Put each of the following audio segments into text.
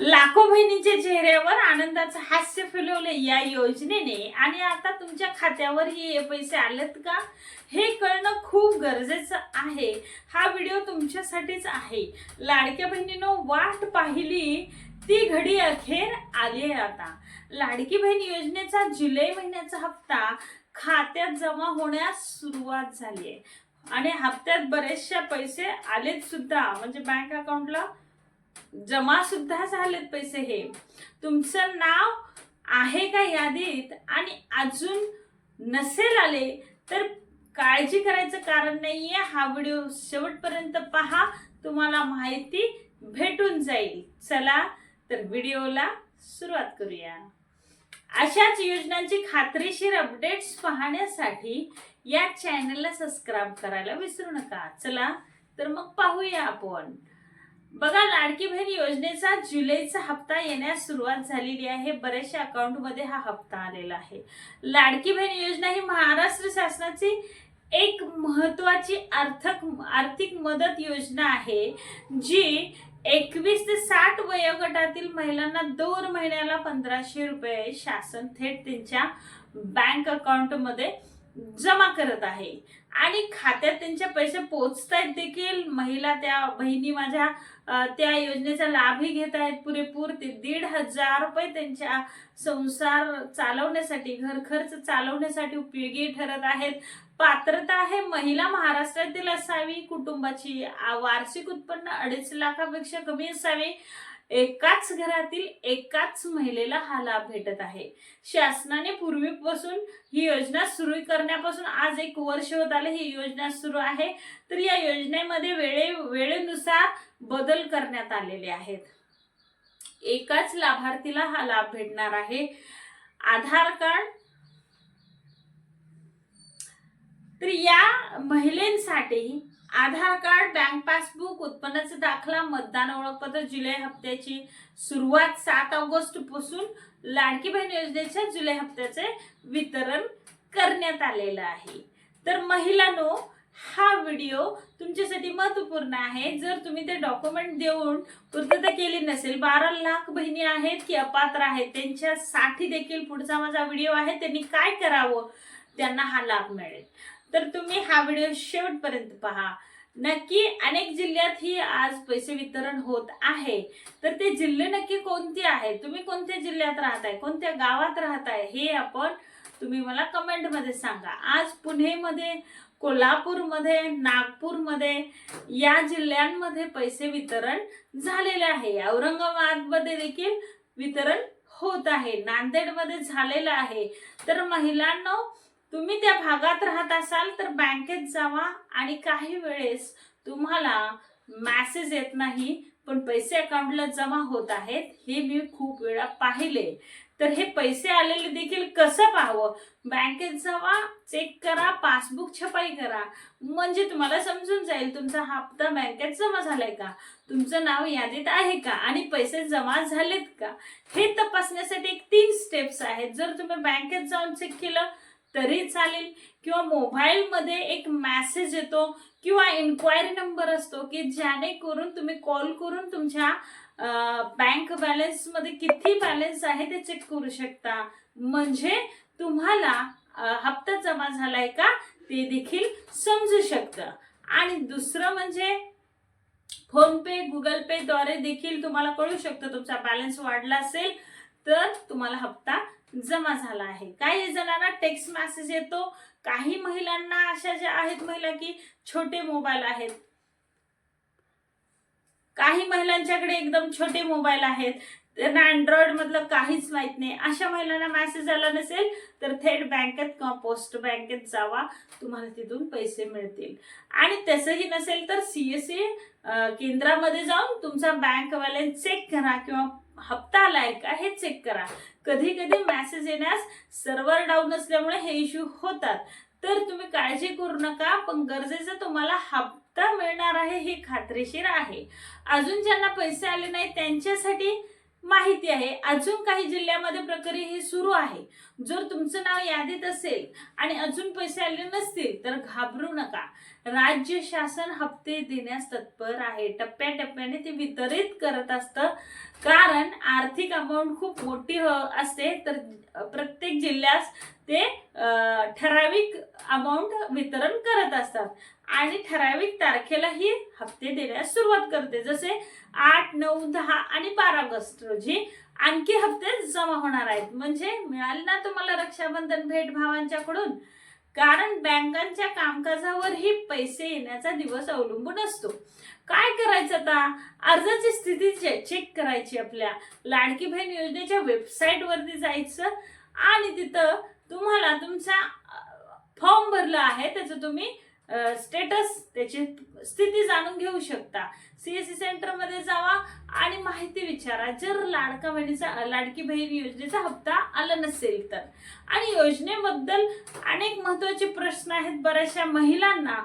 लाखो बहिणींच्या चेहऱ्यावर आनंदाचं हास्य फुलवले या योजनेने. आणि आता तुमच्या खात्यावरही हे पैसे आलेत का? हे कळणं खूप गरजेचं आहे. हा व्हिडिओ तुमच्यासाठीच आहे. लाडक्या बहिणीनं वाट पाहिली ती घडी अखेर आली आहे आता. लाडकी बहीण योजनेचा जुलै महिन्याचा हप्ता खात्यात जमा होण्यास सुरुवात झाली आहे. आणि हप्त्यात बरेचशा पैसे आलेत सुद्धा म्हणजे बँक अकाउंटला. जमा सुद्धा झालेत पैसे हे. तुमचं नाव आहे का यादीत? आणि अजून नसेल आले तर काळजी करायचं कारण नाहीये. हा व्हिडिओ शेवटपर्यंत पहा. तुम्हाला माहिती भेटून जाईल. चला तर व्हिडिओला सुरुवात करूया. अशाच योजनांची खात्रीशीर अपडेट्स पाहण्यासाठी या चॅनलला सबस्क्राईब करायला विसरू नका. चला तर मग पाहूया आपण. बघा लाडकी बहीण योजनेचा जुलैचा हप्ता येण्यास सुरुवात झालेली आहे. बऱ्याचशा अकाउंटमध्ये हा हप्ता आलेला आहे. लाडकी बहीण योजना ही महाराष्ट्र शासनाची एक महत्वाची आर्थक आर्थिक मदत योजना आहे जी एकवीस ते साठ वयोगटातील महिलांना दर महिन्याला पंधराशे रुपये शासन थेट त्यांच्या बँक अकाउंटमध्ये जमा करत आहे. आणि खात्यात त्यांच्या पैसे पोचतायत देखील. महिला त्या बहिणी माझ्या त्या योजनेचा लाभही घेत आहेत पुरेपूर. ते दीड हजार रुपये त्यांच्या संसार चालवण्यासाठी घर खर्च चालवण्यासाठी उपयोगी ठरत आहेत. पात्रता आहे महिला महाराष्ट्रातील असावी कुटुंबाची वार्षिक उत्पन्न अडीच लाखापेक्षा कमी असावे. एकाच घरातील एकाच महिलेला हा लाभ भेटत आहे. शासनाने पूर्वीपासून ही योजना सुरू करण्यापासून आज एक वर्ष होत आले ही योजना सुरू आहे. तर या योजनेमध्ये वेळे वेळेनुसार बदल करण्यात आलेले आहेत. एकाच लाभार्थीला हा लाभ भेटणार आहे. आधार कार्ड. तर या महिलेंसाठी आधार कार्ड बँक पासबुक उत्पन्नाचा दाखला मतदान ओळखपत्र जुलै हप्त्याची सुरुवात सात ऑगस्टपासून लाडकी बहीण योजनेच्या जुलै हप्त्याचे वितरण करण्यात आलेलं आहे. तर महिलांनो हा व्हिडिओ तुमच्यासाठी महत्त्वपूर्ण आहे. जर तुम्ही ते डॉक्युमेंट देऊन पूर्तता केली नसेल बारा लाख बहिणी आहेत की अपात्र आहेत त्यांच्यासाठी देखील पुढचा माझा व्हिडिओ आहे. त्यांनी काय करावं? त्यांना हा लाभ मिळेल. तर तुम्ही हा व्हिडिओ शेवटपर्यंत पहा. नक्की अनेक जिल्ह्यात ही आज पैसे वितरण होत आहे. तर ते जिल्हे नक्की कोणते आहे तुम्ही कोणत्या जिल्ह्यात राहताय? कोणत्या गावात राहताय? हे आपण तुम्ही मला कमेंटमध्ये सांगा. आज पुणेमध्ये कोल्हापूरमध्ये नागपूरमध्ये या जिल्ह्यांमध्ये पैसे वितरण झालेले आहे. औरंगाबादमध्ये देखील वितरण होत आहे. नांदेडमध्ये झालेलं आहे. तर महिलांना तुम्ही त्या भागात राहत असाल तर बँकेत जावा आणि काही वेळेस तुम्हाला मॅसेज येत नाही पण पैसे अकाउंटला जमा होत आहेत हे मी खूप वेळा पाहिले. तर हे पैसे आलेले देखील कसं पाहावं? बँकेत जावा चेक करा पासबुक छपाई करा. म्हणजे तुम्हाला समजून जाईल तुमचा हप्ता बँकेत जमा झालाय का? तुमचं नाव यादीत आहे का? आणि पैसे जमा झालेत का? हे तपासण्यासाठी एक तीन स्टेप्स आहेत. जर तुम्ही बँकेत जाऊन चेक केलं तरी चालेल. किंवा मोबाईलमध्ये एक मॅसेज येतो किंवा इन्क्वायरी नंबर असतो की जेणेकरून तुम्ही कॉल करून तुमच्या बँक बॅलन्समध्ये किती बॅलन्स आहे ते चेक करू शकता. म्हणजे तुम्हाला हप्ता जमा झालाय का ते देखील समजू शकतं. आणि दुसरं म्हणजे फोनपे गुगल पे द्वारे देखील तुम्हाला कळू शकतं तुमचा बॅलन्स वाढला असेल तर तुम्हाला हप्ता जमा झाला आहे. काही जणांना टेक्स्ट मेसेज येतो. काही महिलांना अशा ज्या आहेत महिला की छोटे मोबाईल आहेत. काही महिलांच्याकडे एकदम छोटे मोबाईल आहेत. त्यांना अँड्रॉइड मधलं काहीच माहीत नाही. अशा महिलांना मेसेज आला नसेल तर थेट बँकेत किंवा पोस्ट बँकेत जावा. तुम्हाला तिथून पैसे मिळतील. आणि तसंही नसेल तर सीएससी केंद्रामध्ये जाऊन तुमचा बँक बॅलन्स चेक करा किंवा हप्ता आलाय का हे चेक करा. कधी कधी मॅसेज येण्यास सर्व्हर डाऊन असल्यामुळे हे इश्यू होतात. तर तुम्ही काळजी करू नका पण गरजेचं तुम्हाला हप्ता मिळणार आहे हे खात्रीशीर आहे. अजून ज्यांना पैसे आले नाही त्यांच्यासाठी माहिती आहे अजून काही जिल्ह्यामध्ये प्रक्रिया ही सुरू आहे. जर तुमचं नाव यादीत असेल आणि अजून पैसे आले नसतील तर घाबरू नका. राज्य शासन हप्ते देण्यास तत्पर आहे. टप्प्याटप्प्याने ते वितरित करत असतं. कारण आर्थिक अमाऊंट खूप मोठी असते तर प्रत्येक जिल्ह्यास ते ठराविक अमाऊंट वितरण करत असतात. आणि ठराविक तारखेला ही हप्ते देण्यास सुरुवात करते. जसे आठ नऊ दहा आणि बारा ऑगस्ट रोजी आणखी हप्ते जमा होणार आहेत. म्हणजे मिळाले ना तुम्हाला रक्षाबंधन भेट भावांच्याकडून? कारण बँकांच्या कामकाजावरही पैसे येण्याचा दिवस अवलंबून असतो. काय करायचं आता? अर्जाची स्थिती चेक करायची आपल्या. लाडकी बहीण योजनेच्या वेबसाईटवरती जायचं आणि तिथं तुम्हाला तुमचा फॉर्म भरला आहे त्याचं तुम्ही स्टेटस त्याची स्थिती जाणून घेऊ शकता. सीएससी सेंटरमध्ये जावा आणि माहिती विचारा. जर लाडका बहिणीचा लाडकी बहीण योजनेचा हप्ता आला नसेल तर. आणि योजनेबद्दल अनेक महत्त्वाचे प्रश्न आहेत. बऱ्याचशा महिलांना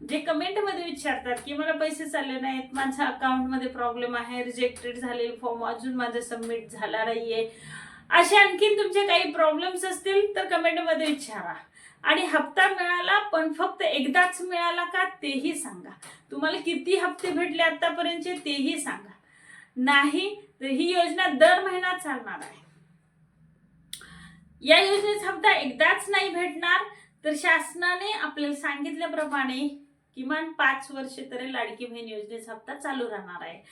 जे कमेंटमध्ये विचारतात की मला पैसे चालले नाहीत. माझ्या अकाउंटमध्ये प्रॉब्लेम आहे. रिजेक्टेड झालेले फॉर्म अजून माझं सबमिट झाला नाही आहे असे आणखीन तुमचे काही प्रॉब्लेम्स असतील तर कमेंटमध्ये विचारा. आणि हप्ता मिळाला पण फक्त एकदाच मिळाला का तेही सांगा. तुम्हाला किती हप्ते भेटले आतापर्यंतचे तेही सांगा. नाही तर ही योजना दर महिना चालणार आहे. या योजनेचा हप्ता एकदाच नाही भेटणार तर शासनाने आपल्याला सांगितल्याप्रमाणे किमान पाच वर्ष तरी लाडकी बहीण योजनेचा हप्ता चालू राहणार आहे.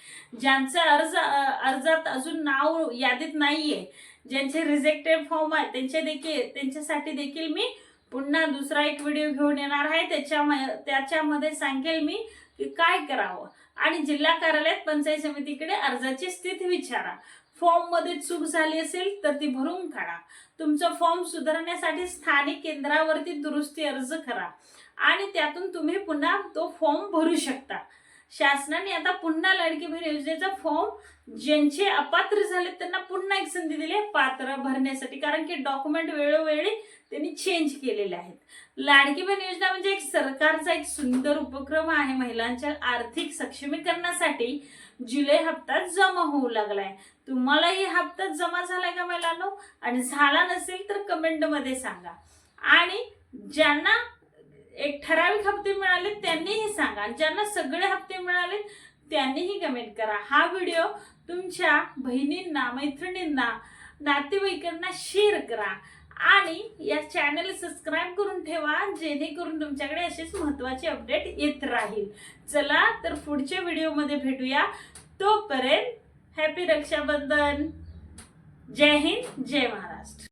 ज्यांचा अर्ज अर्जात अजून नाव यादीत नाहीये ज्यांचे रिजेक्टेड फॉर्म आहे त्यांचे देखील त्यांच्यासाठी देखील मी पुन्हा दुसरा एक व्हिडिओ घेऊन येणार आहे. त्याच्या त्याच्यामध्ये सांगेल मी की काय करावं. आणि जिल्हा कार्यालयात पंचायत समितीकडे अर्जाची स्थिती विचारा. फॉर्ममध्ये चूक झाली असेल तर ती भरून काढा. तुमचं फॉर्म सुधारण्यासाठी स्थानिक केंद्रावरती दुरुस्ती अर्ज करा. आणि त्यातून तुम्ही पुन्हा तो फॉर्म भरू शकता. शासनाने आता पुन्हा लाडकी बहीण योजनेचा फॉर्म ज्यांचे अपात्र झाले त्यांना पुन्हा एक संधी दिली आहे पात्र भरण्यासाठी. कारण की डॉक्युमेंट वेळोवेळी त्यांनी चेंज केलेले आहेत. लाडकी बहीण योजना म्हणजे एक सरकारचा एक सुंदर उपक्रम आहे. महिलांच्या आर्थिक सक्षमीकरणासाठी जुलै हप्ता जमा होऊ लागलाय. तुम्हालाही हप्ता जमा झालाय का महिलांनो? आणि झाला नसेल तर कमेंटमध्ये सांगा. आणि ज्यांना एक ठराविक हप्ते मिळाले त्यांनीही सांगा. ज्यांना सगळे हप्ते मिळाले त्यांनीही कमेंट करा. हा व्हिडिओ तुमच्या बहिणींना मैत्रिणींना नातेवाईकांना शेअर करा. आणि या चॅनल सबस्क्राईब करून ठेवा जेणेकरून तुमच्याकडे असेच महत्त्वाचे अपडेट येत राहील. चला तर पुढच्या व्हिडिओमध्ये भेटूया. तोपर्यंत हॅपी रक्षाबंधन. जय हिंद जय महाराष्ट्र.